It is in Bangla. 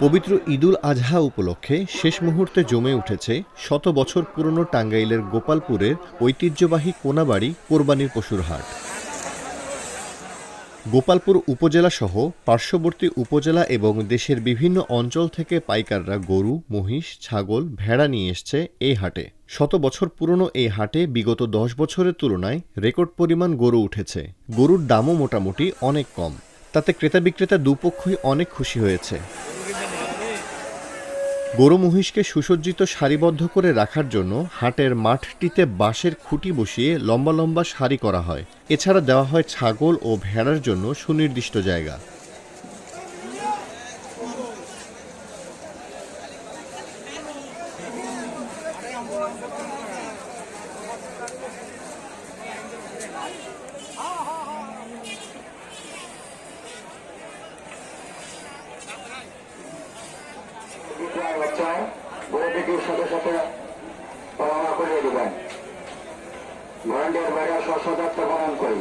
পবিত্র ঈদুল আজহা উপলক্ষে শেষ মুহূর্তে জমে উঠেছে শত বছর পুরনো টাঙ্গাইলের গোপালপুরের ঐতিহ্যবাহী কোনাবাড়ি কোরবানির পশুর হাট। গোপালপুর উপজেলা সহ পার্শ্ববর্তী উপজেলা এবং দেশের বিভিন্ন অঞ্চল থেকে পাইকাররা গরু, মহিষ, ছাগল, ভেড়া নিয়ে এসছে এই হাটে। শত বছর পুরনো এই হাটে বিগত দশ বছরের তুলনায় রেকর্ড পরিমাণ গরু উঠেছে। গরুর দামও মোটামুটি অনেক কম। তাতে ক্রেতা বিক্রেতা দুপক্ষই অনেক খুশি হয়েছে। গরু মহিষকে সুসজ্জিত সারিবদ্ধ করে রাখার জন্য হাটের মাঠটিতে বাঁশের খুঁটি বসিয়ে লম্বা লম্বা সারি করা হয়। এছাড়া দেওয়া হয় ছাগল ও ভেড়ার জন্য সুনির্দিষ্ট জায়গা। বিক্রয় হচ্ছে গরুটির সাথে সাথে পাওয়া করিয়ে দেবেন। ভলান্টিয়ার বাইরে সশদার্থ পালন করি।